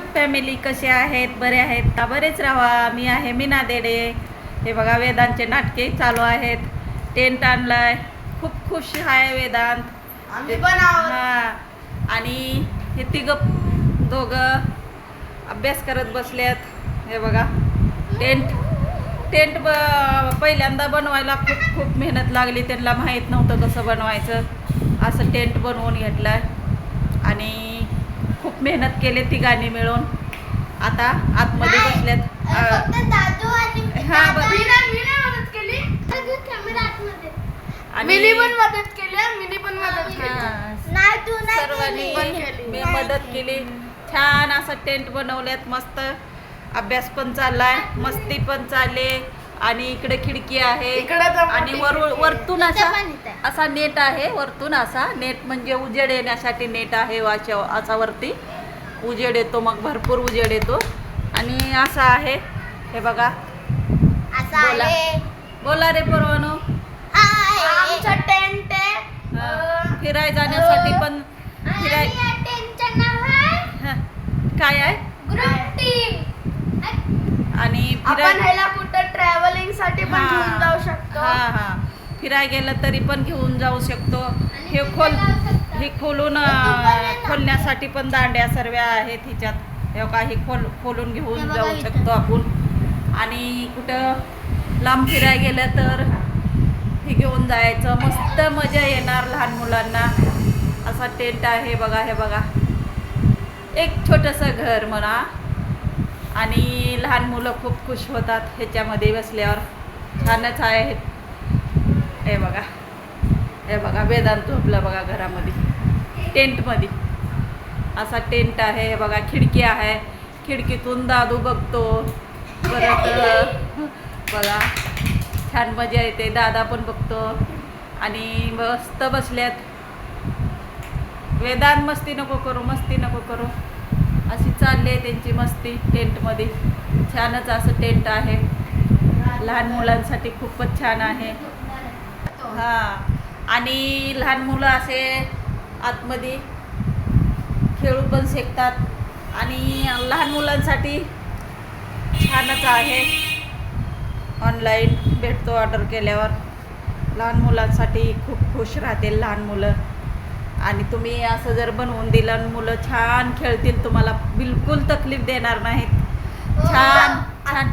Family कसे आहेत बरे आहेत का? बरेच राहा मी आहे मीना देडे. हे बघा वेदांतचे नाटके चालू आहेत. टेंट आणलाय. खूप खुश आहे वेदांत. हा. आणि हे तिघ दोघं अभ्यास करत बसलेत. हे बघा. टेंट टेंट ब पहिल्यांदा बनवायला खूप खूप मेहनत लागली. त्यांना माहीत नव्हतं कसं बनवायचं. असं टेंट बनवून घेतलाय. आणि खूप मेहनत केली तिघांनी मिळून. आता आतमध्ये आणि हा. मी मी मिनी पण मदत केली मिनी पण मदत केली. नाही तू सर्वांनी पण केली. मदत केली. छान असं टेंट बनवल्यात मस्त. अभ्यास पण चाललाय मस्ती पण चालले. आणि इकडे खिडकी आहे. आणि वर खिडकी आहे. वरतून असा. असा नेट आहे वरतून असा. नेट म्हणजे उजेड येण्यासाठी नेट आहे वाच्या असा वरती. उजेड येतो मग भरपूर उजेड येतो. आणि असा आहे. हे बघा. असं बोला. बोला रे परवानो. आमचं टेंट आहे. हा, फिराय जाण्यासाठी पण फिराय हा, काय आहे? Group team. आणि फिराय साठी पण. घेऊन जाऊ शकतो. हा हा. फिराय गेलं तरी पण घेऊन जाऊ शकतो. हे खोल हे खोलून खोलण्यासाठी पण दांड्या सर्व आहेत हिच्यात. हे काही खोल खोलून घेऊन जाऊ. शकतो आपण. आणि कुठं लांब फिराय गेलं तर हे घेऊन जायचं. मस्त मजा येणार लहान मुलांना. असा टेंट आहे बघा हे बघा. एक छोटंसं घर म्हणा. आणि लहान मुलं खूप खुश होतात ह्याच्यामध्ये बसल्यावर. छानच आहे. हे बघा. हे बघा वेदांत झोपला बघा घरामध्ये. टेंटमध्ये. असा टेंट आहे. हे बघा खिडकी आहे. खिडकीतून दादू बघतो. परत बघा छान मजा येते. दादा पण बघतो. आणि मस्त बसल्यात. वेदांत मस्ती नको करू मस्ती नको करू. अशी चालली आहे त्यांची मस्ती टेंटमध्ये. छानच असं टेंट आहे. लहान मुलांसाठी खूपच छान आहे. हां. आणि लहान मुलं असे आतमध्ये खेळू पण शिकतात. आणि लहान मुलांसाठी छानच आहे. ऑनलाईन भेटतो ऑर्डर केल्यावर. लहान मुलांसाठी खूप खुश राहतील लहान मुलं. आणि तुम्ही असं जर बनवून दिलं आणि मुलं छान खेळतील तुम्हाला बिलकुल तकलीफ देणार नाहीत. छान छान.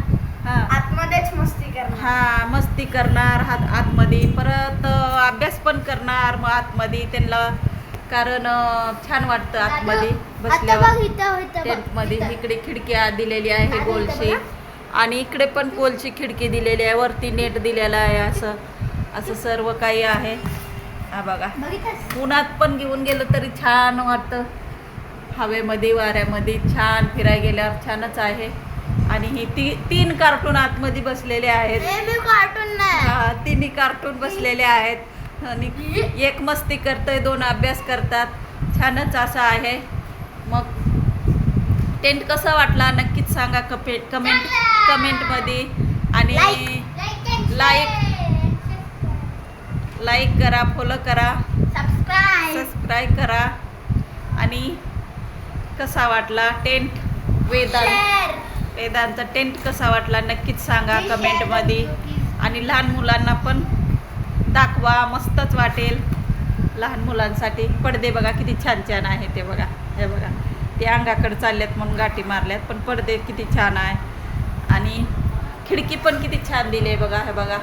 हां. आतमध्येच मस्ती करणार. हा मस्ती करणार हात आतमध्ये. परत अभ्यास पण करणार मग आतमध्ये त्यांना. कारण छान वाटतं आतमध्ये बसल्यावर. टेंटमध्ये इकडे खिडकी आत दिलेली आहे गोलशी. आणि इकडे पण गोलची खिडकी दिलेली आहे. वरती नेट दिलेला आहे असं. असं सर्व काही आहे. हा बघा. उन्हात पण घेऊन गेलं तरी छान वाटतं. हवेमध्ये वाऱ्यामध्ये छान फिरायला गेल्यावर छानच आहे. आणि ही ती तीन कार्टून आतमध्ये बसलेले आहेत. कार्टून नाही. तिन्ही कार्टून बसलेले आहेत. आणि एक मस्ती करतोय दोन अभ्यास करतात. छानच असं आहे. मग टेंट कसा वाटला? नक्कीच सांगा कपे कमेंट कमेंटमध्ये आणि लाईक लाईक करा फॉलो करा सबस्क्राईब सबस्क्राईब करा. आणि कसा वाटला टेंट? वेदांत. वेदांत टेंट कसा वाटला नक्कीच सांगा कमेंटमध्ये आणि लहान मुलांना पण दाखवा मस्तच वाटेल. लहान मुलांसाठी पडदे बघा किती छान छान आहे ते बघा. हे बघा. ते अंगाकडे चालल्यात म्हणून गाठी मारल्यात पण पडदे किती छान आहे. आणि खिडकी पण किती छान दिली आहे बघा हे बघा.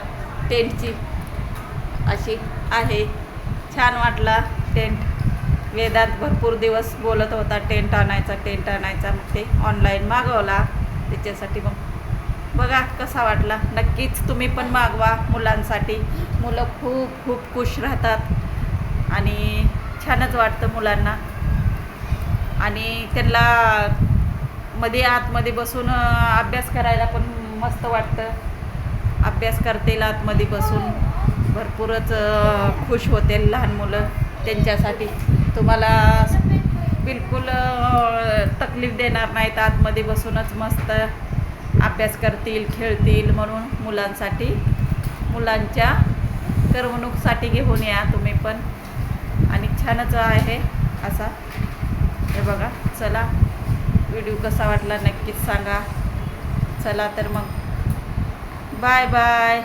टेंटची. अशी आहे. छान वाटला टेंट वेदात भरपूर दिवस बोलत होता टेंट आणायचा टेंट आणायचा मग ते ऑनलाईन मागवला. त्याच्यासाठी मग बघा कसा वाटला. नक्कीच तुम्ही पण मागवा मुलांसाठी. मुलं खूप खूप खुश राहतात. आणि छानच वाटतं मुलांना. आणि त्यांना मध्ये आतमध्ये बसून अभ्यास करायला पण मस्त वाटतं. अभ्यास करतील आतमध्ये बसून. भरपूरच खुश होते लहान मुलं त्यांच्यासाठी. तुम्हाला बिलकुल तकलीफ देणार नाहीत आतमध्ये बसूनच मस्त अभ्यास करतील खेळतील म्हणून मुलांसाठी. मुलांच्या करमणूकसाठी घेऊन या तुम्ही पण. आणि छानच आहे असा. हे बघा चला. व्हिडिओ व्हिडिओ कसा वाटला नक्कीच सांगा. चला तर मग. बाय. बाय.